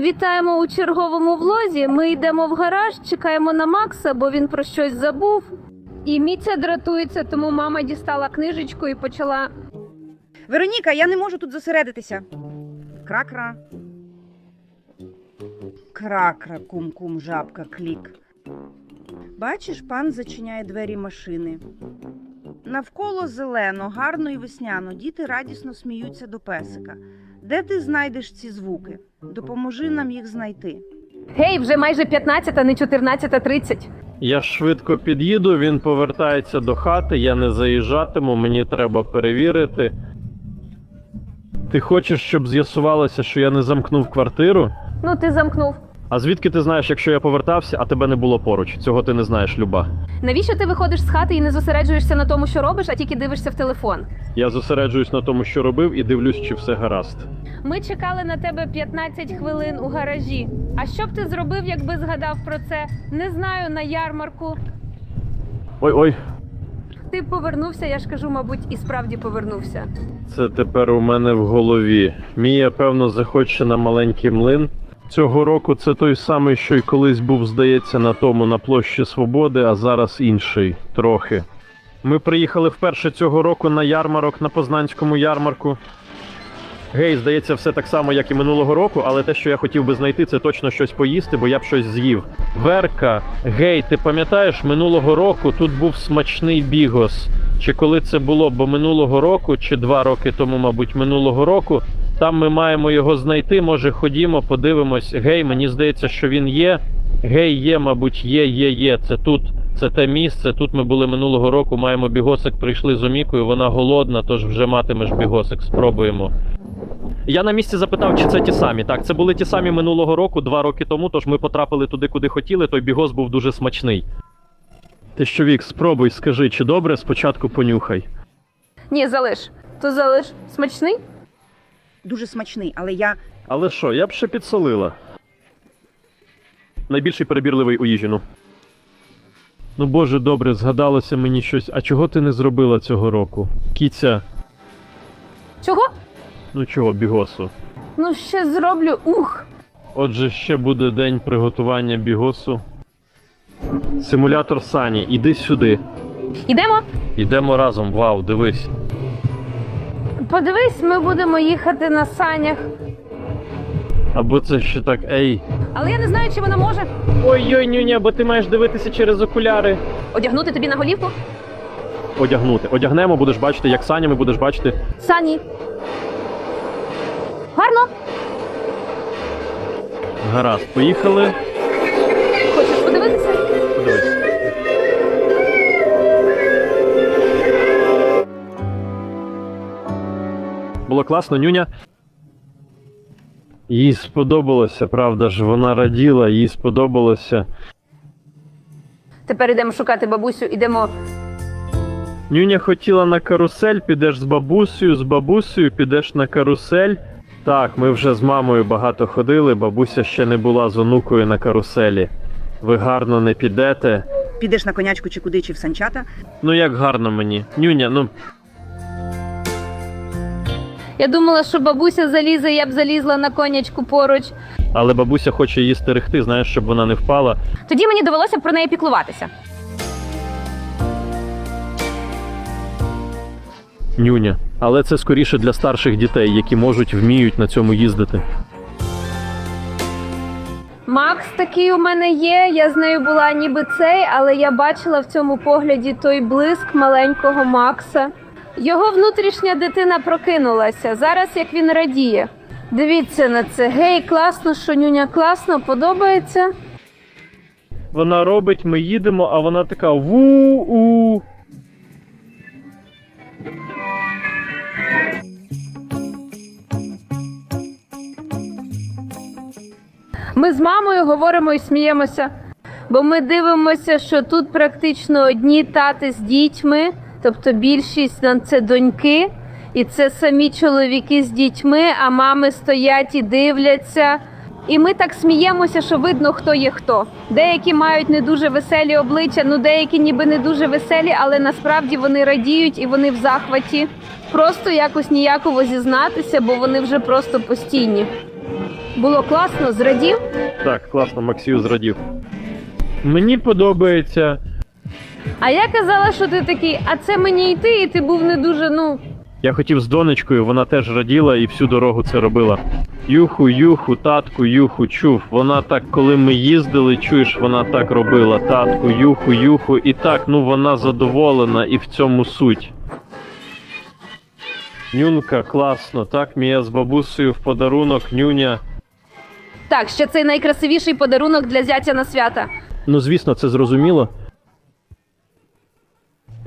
Вітаємо у черговому влозі. Ми йдемо в гараж, чекаємо на Макса, бо він про щось забув. І Міця дратується, тому мама дістала книжечку і почала. Вероніка, я не можу тут зосередитися. Кракра. Кракра, кум-кум, жабка, клік. Бачиш, пан зачиняє двері машини. Навколо зелено, гарно і весняно. Діти радісно сміються до песика. Де ти знайдеш ці звуки? Допоможи нам їх знайти. Гей, вже майже 15, а не 14.30. Я швидко під'їду, він повертається до хати, я не заїжджатиму, мені треба перевірити. Ти хочеш, щоб з'ясувалося, що я не замкнув квартиру? Ну, ти замкнув. А звідки ти знаєш, якщо я повертався, а тебе не було поруч? Цього ти не знаєш, Люба. Навіщо ти виходиш з хати і не зосереджуєшся на тому, що робиш, а тільки дивишся в телефон? Я зосереджуюсь на тому, що робив, і дивлюсь, чи все гаразд. Ми чекали на тебе 15 хвилин у гаражі. А що б ти зробив, якби згадав про це? Не знаю, на ярмарку. Ой ой, Ти повернувся, я ж кажу, мабуть, і справді повернувся. це тепер у мене в голові. Мія, певно, захоче на маленький млин. Цього року це той самий, що й колись був, здається, на тому на площі Свободи, а зараз інший трохи. Ми приїхали вперше цього року на ярмарок на Познанському ярмарку. Гей, здається, все так само, як і минулого року, але те, що я хотів би знайти, це точно щось поїсти, бо я б щось з'їв. Верка, гей, ти пам'ятаєш, минулого року тут був смачний бігос. Чи коли це було, бо минулого року, чи два роки тому, мабуть, минулого року, там ми маємо його знайти. Може, ходімо, подивимось. Гей, мені здається, що він є. Гей, є, мабуть, є, є, є. Це тут, це те місце. Тут ми були минулого року. Маємо бігосик, прийшли з Омікою. Вона голодна, тож вже матимеш бігосик. Спробуємо. Я на місці запитав, чи це ті самі. Так, це були ті самі минулого року, два роки тому, тож ми потрапили туди, куди хотіли. Той бігос був дуже смачний. Ти що, Вік, спробуй, скажи, чи добре, спочатку понюхай. Ні, залиш. То залиш. Смачний? Дуже смачний, але я. Але що, я б ще підсолила. Найбільший перебірливий у їжі, ну. Ну боже, добре, згадалося мені щось. А чого ти не зробила цього року? Кіця, Чого? ну чого, бігосу? Ну, ще зроблю. Ух. Отже, ще буде день приготування бігосу. Симулятор Сані, іди сюди. Ідемо? Йдемо разом, вау, дивись. Подивись, ми будемо їхати на санях. Або це ще так, ей. Але я не знаю, чи вона може Ой-ой, нюня, бо ти маєш дивитися через окуляри. одягнути тобі на голівку. Одягнути. Одягнемо, будеш бачити, як санями будеш бачити. Сані. Гарно. Гаразд, поїхали. Було класно, нюня. Їй сподобалося, правда ж, вона раділа, їй сподобалося. Тепер йдемо шукати бабусю, ідемо. Нюня хотіла на карусель, підеш з бабусею, з бабусею підеш на карусель. Так, ми вже з мамою багато ходили, бабуся ще не була з онукою на каруселі. Ви гарно не підете. Підеш на конячку чи куди, чи в санчата. Ну як гарно мені. Нюня, ну Я думала, що бабуся залізе, я б залізла на конячку поруч. Але бабуся хоче її стерегти, знаєш, щоб вона не впала. Тоді мені довелося про неї піклуватися. Нюня. Але це скоріше для старших дітей, які можуть вміють на цьому їздити. Макс такий у мене є. Я з нею була ніби цей, але я бачила в цьому погляді той блиск маленького Макса. Його внутрішня дитина прокинулася. Зараз як він радіє. Дивіться на це. Гей, класно, що нюня класно, подобається. Вона робить, ми їдемо, а вона така ву-у. Ми з мамою говоримо і сміємося, бо ми дивимося, що тут практично одні тати з дітьми, тобто більшість на це доньки, і це самі чоловіки з дітьми, а мами стоять і дивляться. І ми так сміємося, що видно, хто є хто. Деякі мають не дуже веселі обличчя, ну деякі ніби не дуже веселі, але насправді вони радіють і вони в захваті. Просто якось ніяково зізнатися, бо вони вже просто постійні. Було класно, зрадів. Так, класно, Максію зрадів. Мені подобається. А я казала, що ти такий, а це мені йти, і ти був не дуже, ну. Я хотів з донечкою, вона теж раділа і всю дорогу це робила. Юху, юху, татку, юху, чув. Вона так, коли ми їздили, чуєш, вона так робила. Татку, юху, юху. І так, ну вона задоволена і в цьому суть. Нюнка, класно, так, Мія з бабусею в подарунок, нюня. Так, ще цей найкрасивіший подарунок для зятя на свята. Ну, звісно, це зрозуміло.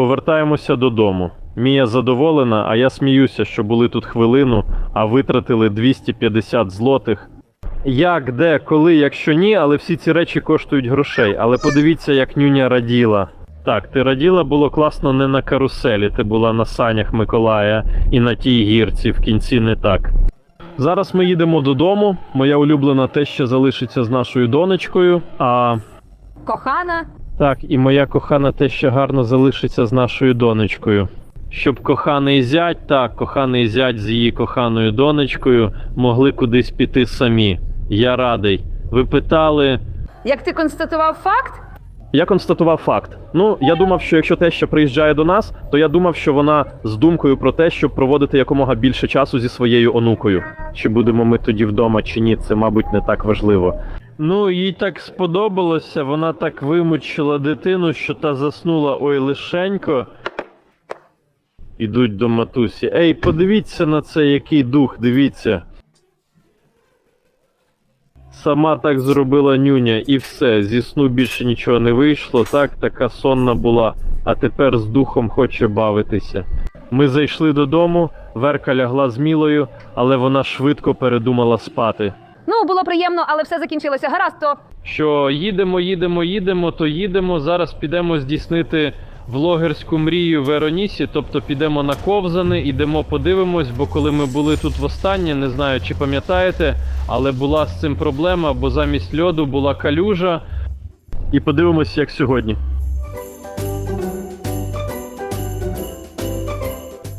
Повертаємося додому. Мія задоволена, а я сміюся, що були тут хвилину, а витратили 250 злотих. Як, де, коли, якщо ні, але всі ці речі коштують грошей. Але подивіться, як нюня раділа. Так, ти раділа було класно не на каруселі, ти була на санях Миколая і на тій гірці в кінці не так. Зараз ми їдемо додому. Моя улюблена теща залишиться з нашою донечкою, а Кохана. Так, і моя кохана те ще гарно залишиться з нашою донечкою. Щоб коханий зять, так, коханий зять з її коханою донечкою могли кудись піти самі. Я радий. Ви питали. Як ти констатував факт? Я констатував факт. Ну, я думав, що якщо теща приїжджає до нас, то я думав, що вона з думкою про те, щоб проводити якомога більше часу зі своєю онукою. Чи будемо ми тоді вдома, чи ні, це, мабуть, не так важливо. Ну, їй так сподобалося, вона так вимучила дитину, що та заснула ой лишенько. Ідуть до матусі. Ей, подивіться на це, який дух, дивіться. Сама так зробила нюня, і все, зі сну більше нічого не вийшло, так, така сонна була, а тепер з духом хоче бавитися. Ми зайшли додому, Верка лягла з Мілою, але вона швидко передумала спати. Ну, було приємно, але все закінчилося. Гаразд, то Що їдемо, їдемо, їдемо, то їдемо. Зараз підемо здійснити влогерську мрію в Веронісі, тобто підемо на ковзани, ідемо подивимось, бо коли ми були тут востаннє, не знаю, чи пам'ятаєте, але була з цим проблема, бо замість льоду була калюжа. І подивимось, як сьогодні.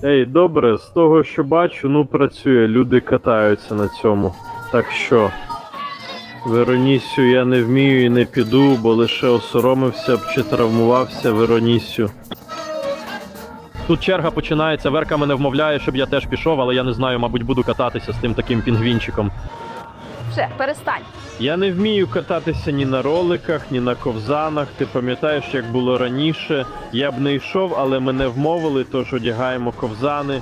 Ей, добре, з того, що бачу, ну працює, люди катаються на цьому. Так що. Веронісю я не вмію і не піду, бо лише осоромився б чи травмувався Веронісю. Тут черга починається, Верка мене вмовляє, щоб я теж пішов, але я не знаю, мабуть, буду кататися з тим таким пінгвінчиком. все, перестань. Я не вмію кататися ні на роликах, ні на ковзанах. Ти пам'ятаєш, як було раніше. Я б не йшов, але мене вмовили, тож одягаємо ковзани.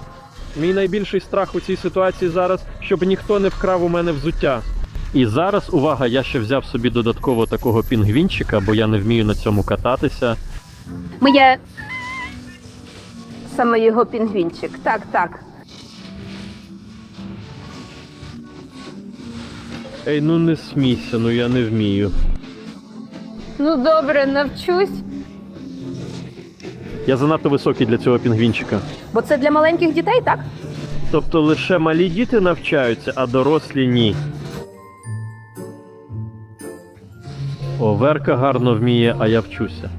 Мій найбільший страх у цій ситуації зараз, щоб ніхто не вкрав у мене взуття. І зараз, увага, я ще взяв собі додатково такого пінгвінчика, бо я не вмію на цьому кататися. Моє. Саме його пінгвінчик. Так, так. Ей, ну не смійся, ну я не вмію. Ну добре, навчусь. Я занадто високий для цього пінгвінчика. Бо це для маленьких дітей, так? Тобто лише малі діти навчаються, а дорослі ні. О, Верка гарно вміє, а я вчуся.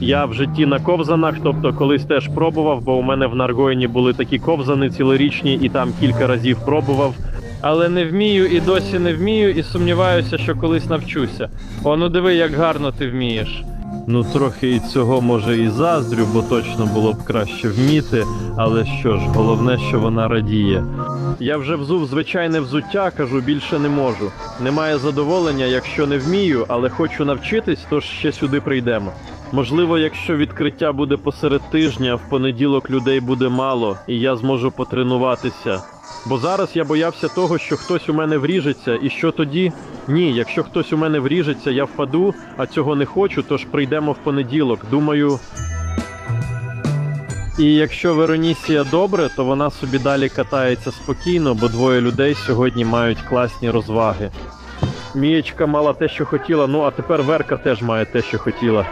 Я в житті на ковзанах, тобто колись теж пробував, бо у мене в Наргойні були такі ковзани цілорічні, і там кілька разів пробував. Але не вмію і досі не вмію, і сумніваюся, що колись навчуся. О, ну диви, як гарно ти вмієш. Ну, трохи і цього може і заздрю, бо точно було б краще вміти. Але що ж, головне, що вона радіє. Я вже взув звичайне взуття, кажу, більше не можу. Немає задоволення, якщо не вмію, але хочу навчитись, тож ще сюди прийдемо. Можливо, якщо відкриття буде посеред тижня, в понеділок людей буде мало, і я зможу потренуватися. Бо зараз я боявся того, що хтось у мене вріжеться, і що тоді? Ні, якщо хтось у мене вріжеться, я впаду, а цього не хочу, тож прийдемо в понеділок. Думаю. І якщо Веронісія добре, то вона собі далі катається спокійно, бо двоє людей сьогодні мають класні розваги. Мієчка мала те, що хотіла, ну а тепер Верка теж має те, що хотіла.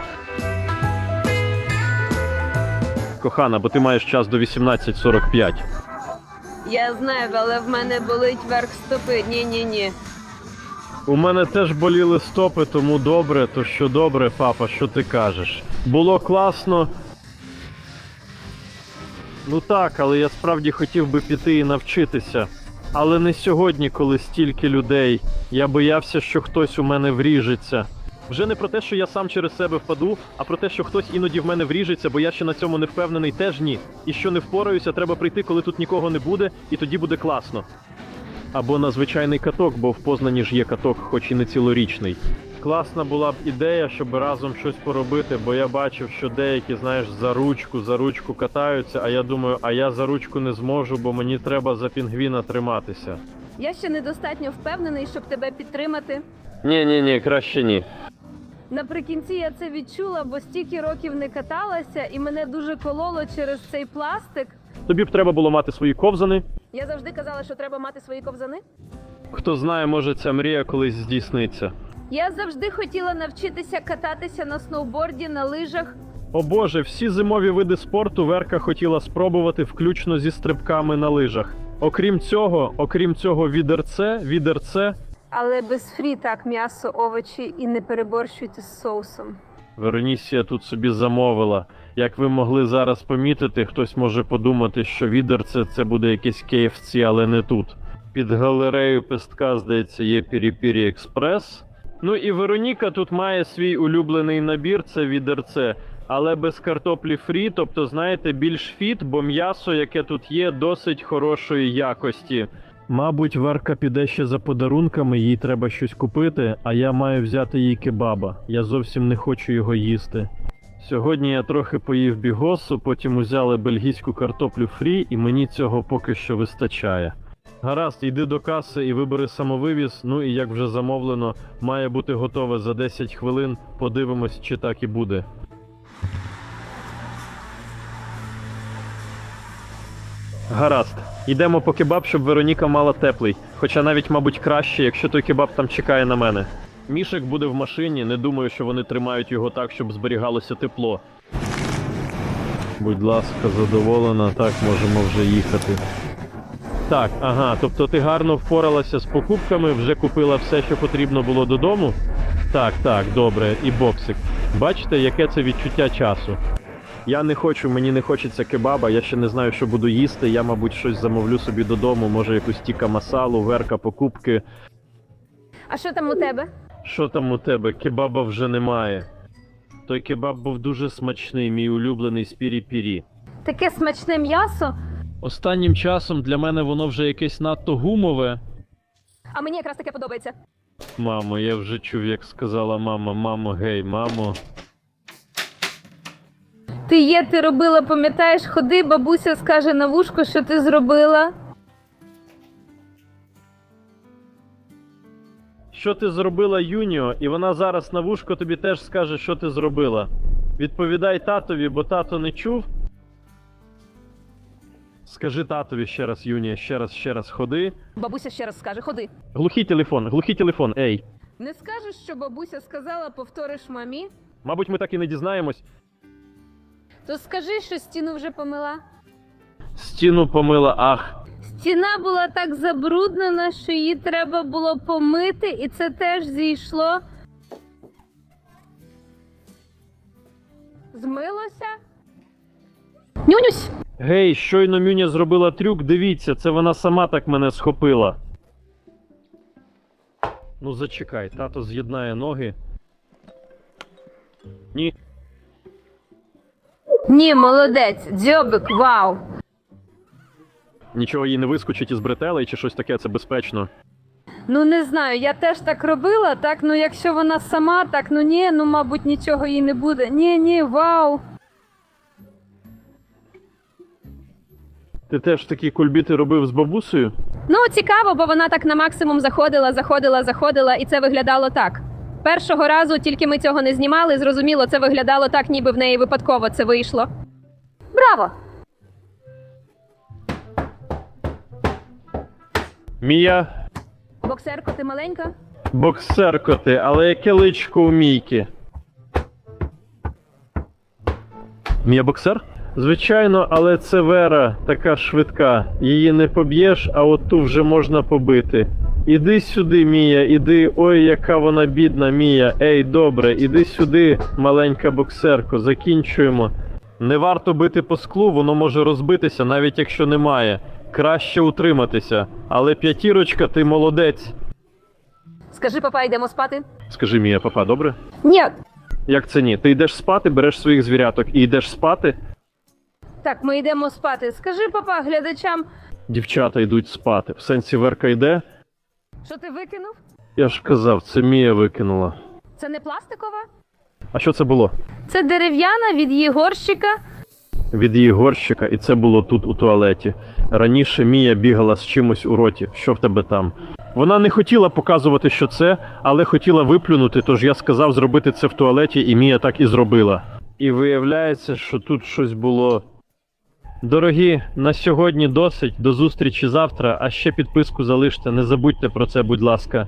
Кохана, бо ти маєш час до 18.45. Я знаю, але в мене болить верх стопи. Ні, ні, ні. У мене теж боліли стопи, тому добре, то що добре, папа, що ти кажеш? Було класно. Ну так, але я справді хотів би піти і навчитися. Але не сьогодні, коли стільки людей. Я боявся, що хтось у мене вріжеться. Вже не про те, що я сам через себе впаду, а про те, що хтось іноді в мене вріжеться, бо я ще на цьому не впевнений, теж ні. І що не впораюся, треба прийти, коли тут нікого не буде, і тоді буде класно. Або на звичайний каток, бо в Познані ж є каток, хоч і не цілорічний. Класна була б ідея, щоб разом щось поробити, бо я бачив, що деякі, знаєш, за ручку, за ручку катаються, а я думаю, а я за ручку не зможу, бо мені треба за пінгвіна триматися. Я ще недостатньо впевнений, щоб тебе підтримати. Ні, ні, ні, краще ні. Наприкінці я це відчула, бо стільки років не каталася, і мене дуже кололо через цей пластик. Тобі б треба було мати свої ковзани. Я завжди казала, що треба мати свої ковзани. Хто знає, може ця мрія колись здійсниться. Я завжди хотіла навчитися кататися на сноуборді, на лижах. О Боже, всі зимові види спорту Верка хотіла спробувати, включно зі стрибками на лижах. Окрім цього, окрім цього, відерце, відерце. Але без фрі так м'ясо, овочі і не переборщуйте з соусом. Веронісія тут собі замовила. Як ви могли зараз помітити, хтось може подумати, що відерце це буде якесь KFC, але не тут. Під галерею пестка, здається, є Пірі-Пірі Експрес. Ну і Вероніка тут має свій улюблений набір, це відерце, але без картоплі фрі, тобто, знаєте, більш фіт, бо м'ясо, яке тут є, досить хорошої якості. Мабуть, Верка піде ще за подарунками, їй треба щось купити, а я маю взяти їй кебаба. Я зовсім не хочу його їсти. Сьогодні я трохи поїв бігосу, потім узяли бельгійську картоплю фрі, і мені цього поки що вистачає. Гаразд, йди до каси і вибери самовивіз. Ну і як вже замовлено, має бути готове за 10 хвилин. Подивимось, чи так і буде. Гаразд, йдемо по кебаб, щоб Вероніка мала теплий. Хоча навіть, мабуть, краще, якщо той кебаб там чекає на мене. Мішек буде в машині, не думаю, що вони тримають його так, щоб зберігалося тепло. Будь ласка, задоволена, так можемо вже їхати. Так, ага, тобто ти гарно впоралася з покупками, вже купила все, що потрібно було додому? Так, так, добре, і боксик. Бачите, яке це відчуття часу. Я не хочу, мені не хочеться кебаба, я ще не знаю, що буду їсти. Я, мабуть, щось замовлю собі додому, може якусь тіка масалу, верка, покупки. А що там у тебе? Що там у тебе? Кебаба вже немає. Той кебаб був дуже смачний, мій улюблений з пірі-пірі. Таке смачне м'ясо, Останнім часом для мене воно вже якесь надто гумове. а мені якраз таке подобається. Мамо, я вже чув, як сказала мама, мамо, гей, мамо. Ти є, ти робила, пам'ятаєш, ходи, бабуся скаже на вушко, що ти зробила. Що ти зробила Юніо, і вона зараз на вушко тобі теж скаже, що ти зробила. Відповідай татові, бо тато не чув. Скажи татові ще раз, Юнія, ще раз, ще раз ходи. Бабуся ще раз скаже, ходи. Глухий телефон, глухий телефон, ей. Не скажеш, що бабуся сказала, повториш мамі, Мабуть, ми так і не дізнаємось. То скажи, що стіну вже помила. Стіну помила, ах. Стіна була так забруднена, що її треба було помити, і це теж зійшло. Змилося? Нюнюсь! Гей, щойно Мюня зробила трюк, дивіться, це вона сама так мене схопила. Ну зачекай, тато з'єднає ноги. Ні. Ні, молодець, дзьобик, вау! Нічого їй не вискочить із бретелей чи щось таке, це безпечно. Ну не знаю, я теж так робила, так, ну якщо вона сама, так, ну ні, ну мабуть нічого їй не буде. Ні, ні, вау. Ти теж такі кульбіти робив з бабусею? Ну, цікаво, бо вона так на максимум заходила, заходила, заходила, і це виглядало так. Першого разу тільки ми цього не знімали, зрозуміло, це виглядало так, ніби в неї випадково це вийшло. Браво! Мія Боксерко, ти маленька? боксерко ти, але яке личко у мійки. Мія боксер? Звичайно, але це Вера така швидка. Її не поб'єш, а от ту вже можна побити. Іди сюди, Мія, іди. Ой, яка вона бідна, Мія. Ей, добре, іди сюди, маленька боксерко, закінчуємо. Не варто бити по склу, воно може розбитися, навіть якщо немає. Краще утриматися. Але п'ятірочка, ти молодець. Скажи, папа, йдемо спати? Скажи Мія, папа, добре? Ні. Як це ні? Ти йдеш спати, береш своїх звіряток і йдеш спати. Так, ми йдемо спати. Скажи, папа, глядачам, Дівчата йдуть спати. В сенсі Верка йде. Що ти викинув? Я ж казав, це Мія викинула. Це не пластикова? А що це було? Це дерев'яна від її горщика. Від її горщика, і це було тут у туалеті. Раніше Мія бігала з чимось у роті. Що в тебе там? Вона не хотіла показувати, що це, але хотіла виплюнути, тож я сказав зробити це в туалеті, і Мія так і зробила. І виявляється, що тут щось було. Дорогі, на сьогодні досить. До зустрічі завтра, а ще підписку залиште. Не забудьте про це, будь ласка.